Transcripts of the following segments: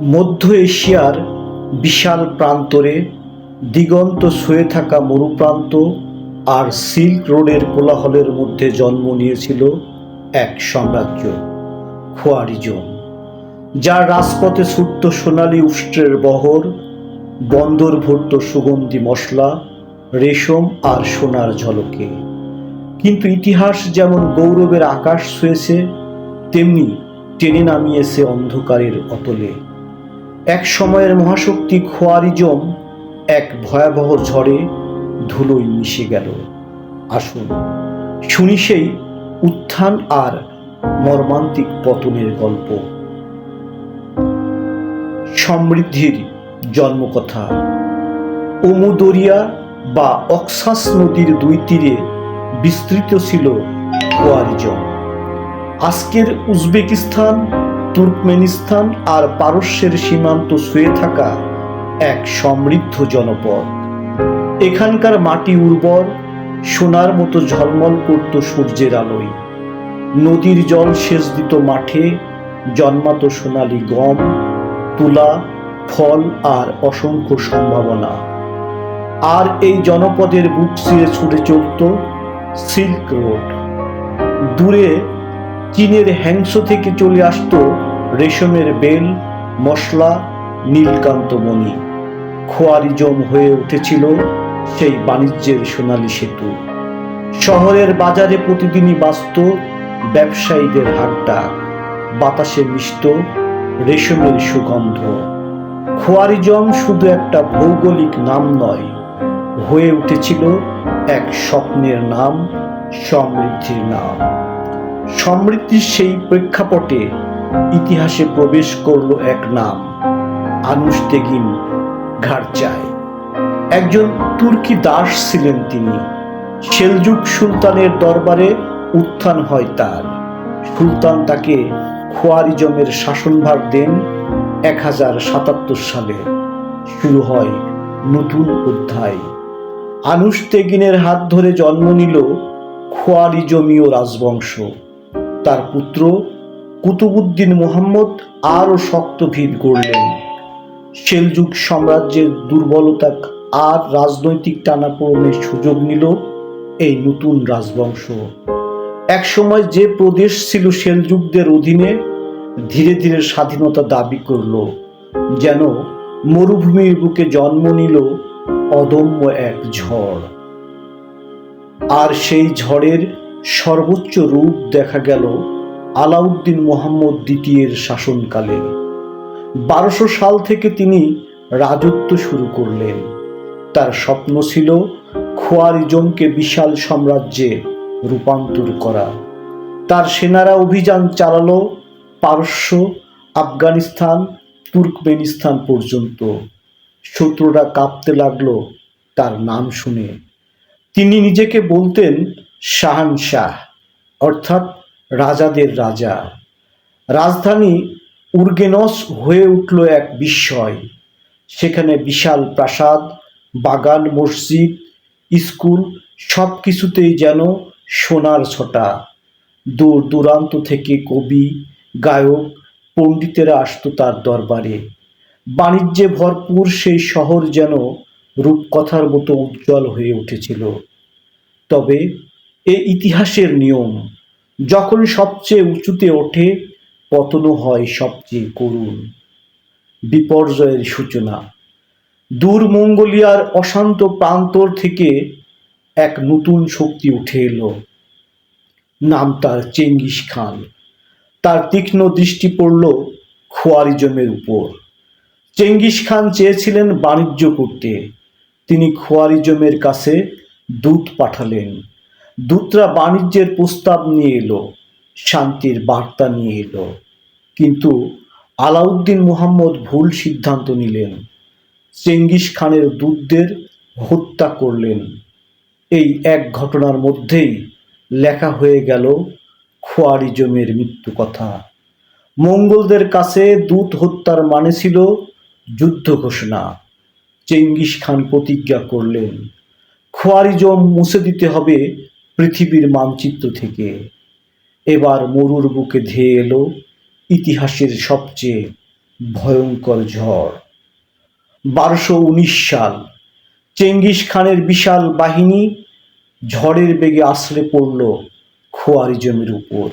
মধ্য এশিয়ার বিশাল প্রান্তরে দিগন্ত শুয়ে থাকা মরুপ্রান্ত আর সিল্ক রোডের কোলাহলের মধ্যে জন্ম নিয়েছিল এক সাম্রাজ্য, খোয়ারিজম, যার রাজপথে ছুটত সোনালি উষ্ট্রের বহর বন্দর ভর্ত সুগন্ধি মশলা, রেশম আর সোনার ঝলকে। কিন্তু ইতিহাস যেমন গৌরবের আকাশ ছুঁয়েছে, তেমনি টেনে নামিয়েছে অন্ধকারের অতলে। এক সময়ের মহাশক্তি খোয়ারিজম এক ভয়াবহ ঝড়ে ধুলোয় মিশে গেল। আসুন শুনি সেই উত্থান আর মর্মান্তিক পতনের গল্প। সমৃদ্ধির জন্মকথা। ওমুদরিয়া বা অক্সাস নদীর দুই তীরে বিস্তৃত ছিল খোয়ারিজম আজকের উজবেকিস্তান তুর্কমেনিস্তান আর পারস্যের সীমান্ত শুয়ে থাকা এক সমৃদ্ধ জনপদ। এখানকার মাটি উর্বর, সোনার মতো ঝলমল করত সূর্যের আলোয়। নদীর জল সেচ দিত মাঠে জন্মাত সোনালি গম, তুলা, ফল আর অসংখ্য সম্ভাবনা। আর এই জনপদের বুক চিরে ছুটে চলত সিল্ক রোড। দূরে চীনের হ্যাংসো থেকে চলে আসতো রেশমের বেল, মশলা নীলকান্তমণি খোয়ারিজম হয়ে উঠেছিল সেই বাণিজ্যের সোনালি সেতু। শহরের বাজারে প্রতিদিনই বাঁচত ব্যবসায়ীদের হাড্ডাক বাতাসে মিশত রেশমের সুগন্ধ। খোয়ারিজম শুধু একটা ভৌগোলিক নাম নয়, হয়ে উঠেছিল এক স্বপ্নের নাম, সমৃদ্ধির নাম। সমৃদ্ধির সেই প্রেক্ষাপটে ইতিহাসে প্রবেশ করল এক নাম আনুস্তেগিন ঘাড়চায় একজন তুর্কি দাস ছিলেন তিনি। সেলজুক সুলতানের দরবারে উত্থান হয় তার। সুলতান তাকে খোয়ারিজমের শাসনভার দেন এক হাজার সাতাত্তর সালে। শুরু হয় নতুন অধ্যায়। আনুস্তেগিনের হাত ধরে জন্ম নিল খোয়ারিজমীয় রাজবংশ। তার পুত্র কুতুবুদ্দিন মোহাম্মদ আরও শক্ত ভিত গড়লেন সেলজুক সাম্রাজ্যের দুর্বলতা আর রাজনৈতিক টানাপোড়নের সুযোগ নিল এই নতুন রাজবংশ। একসময় যে প্রদেশ ছিল সেলজুকদের অধীনে ধীরে ধীরে স্বাধীনতা দাবি করল, যেন মরুভূমির বুকে জন্ম নিল অদম্য এক ঝড়। আর সেই ঝড়ের সর্বোচ্চ রূপ দেখা গেল আলাউদ্দিন মোহাম্মদ দ্বিতীয়ের শাসনকালে। বারোশো সাল থেকে তিনি রাজত্ব শুরু করলেন। তার স্বপ্ন ছিল খোয়ারিজমকে বিশাল সাম্রাজ্যে রূপান্তর করা। তার সেনারা অভিযান চালালো পারস্য, আফগানিস্তান, তুর্কমেনিস্তান পর্যন্ত। শত্রুরা কাঁপতে লাগল তার নাম শুনে। তিনি নিজেকে বলতেন শাহানশাহ, অর্থাৎ রাজাদের রাজা। রাজধানী উর্গেনস হয়ে উঠল এক বিস্ময়। সেখানে বিশাল প্রাসাদ, বাগান, মসজিদ, স্কুল সব কিছুতেই যেন সোনার ছটা। দূর দূরান্ত থেকে কবি, গায়ক, পণ্ডিতেরা আসত তার দরবারে। বাণিজ্যে ভরপুর সেই শহর যেন রূপকথার মতো উজ্জ্বল হয়ে উঠেছিল। তবে এ ইতিহাসের নিয়ম, যখন সবচেয়ে উঁচুতে ওঠে, পতনও হয় সবচেয়ে করুণ। বিপর্যয়ের সূচনা, দূর মঙ্গোলিয়ার অশান্ত প্রান্তর থেকে এক নতুন শক্তি উঠে এলো। নাম তার চেঙ্গিস খান। তার তীক্ষ্ণ দৃষ্টি পড়ল খোয়ারিজমের উপর। চেঙ্গিস খান চেয়েছিলেন বাণিজ্য করতে। তিনি খোয়ারিজমের কাছে দূত পাঠালেন। দূতরা বাণিজ্যের প্রস্তাব নিয়ে এলো, শান্তির বার্তা নিয়ে এলো। কিন্তু আলাউদ্দিন মুহাম্মদ ভুল সিদ্ধান্ত নিলেন। চেঙ্গিস খানের দূতদের হত্যা করলেন। এই এক ঘটনার মধ্যেই লেখা হয়ে গেল খোয়ারিজমের মৃত্যু কথা। মঙ্গলদের কাছে দূত হত্যার মানে ছিল যুদ্ধ ঘোষণা। চেঙ্গিস খান প্রতিজ্ঞা করলেন খোয়ারিজম মুছে দিতে হবে পৃথিবীর মানচিত্র থেকে। এবার মরুর বুকে ধেয়ে এলো ইতিহাসের সবচেয়ে ভয়ঙ্কর ঝড়। বারোশো উনিশ সাল চেঙ্গিস খানের বিশাল বাহিনী ঝড়ের বেগে আছড়ে পড়ল খোয়ারি জমির উপর।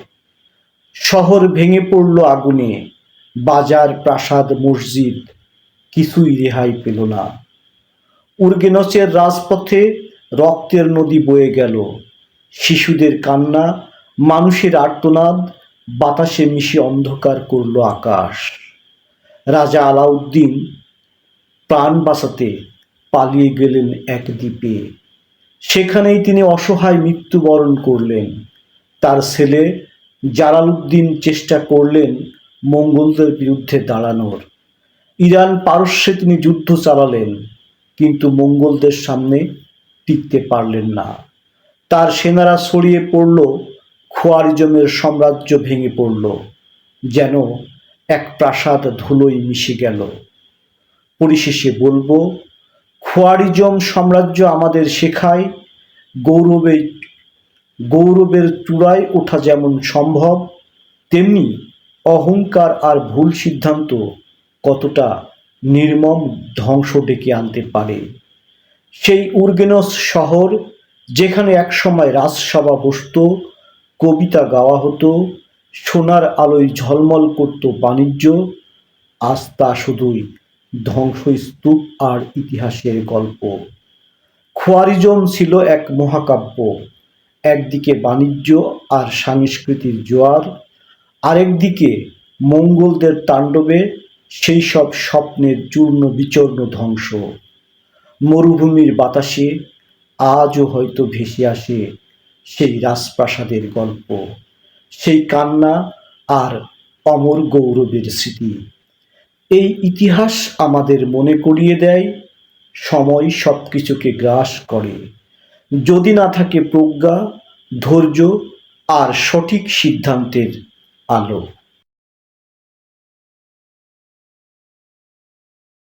শহর ভেঙে পড়ল আগুনে। বাজার, প্রাসাদ, মসজিদ কিছুই রেহাই পেল না। উর্গেনচের রাজপথে রক্তের নদী বয়ে গেল। শিশুদের কান্না, মানুষের আর্তনাদ, বাতাসে মিশে অন্ধকার করল আকাশ। রাজা আলাউদ্দিন প্রাণ বাঁচাতে পালিয়ে গেলেন এক দ্বীপে। সেখানেই তিনি অসহায় মৃত্যুবরণ করলেন। তার ছেলে জালালউদ্দিন চেষ্টা করলেন মঙ্গলদের বিরুদ্ধে দাঁড়ানোর। ইরান পারস্যে তিনি যুদ্ধ চালালেন, কিন্তু মঙ্গলদের সামনে টিকতে পারলেন না। তার সেনারা ছড়িয়ে পড়ল, খোয়ারিজমের সাম্রাজ্য ভেঙে পড়ল, যেন এক প্রাসাদ ধুলোয় মিশে গেল। পরিশেষে বলব, খোয়ারিজম সাম্রাজ্য আমাদের শেখায়, গৌরবে, গৌরবের চূড়ায় ওঠা যেমন সম্ভব, তেমনি অহংকার আর ভুল সিদ্ধান্ত কতটা নির্মম ধ্বংস ডেকে আনতে পারে। সেই উর্গেনস শহর যেখানে একসময় রাজসভা বসত, কবিতা গাওয়া হতো, সোনার আলোয় ঝলমল করত বাণিজ্য, আজ তা শুধুই ধ্বংসস্তূপ আর ইতিহাসের গল্প। খোয়ারিজম ছিল এক মহাকাব্য, একদিকে বাণিজ্য আর সংস্কৃতির জোয়ার, আরেকদিকে মঙ্গলদের তাণ্ডবে সেই সব স্বপ্নের চূর্ণ বিচূর্ণ ধ্বংস। মরুভূমির বাতাসে আজও হয়তো ভেসে আসে সেই রাজপ্রাসাদের গল্প, সেই কান্না আর অমর গৌরবের স্মৃতি। এই ইতিহাস আমাদের মনে করিয়ে দেয়, সময় সব কিছুকে গ্রাস করে। যদি না থাকে প্রজ্ঞা, ধৈর্য আর সঠিক সিদ্ধান্তের আলো।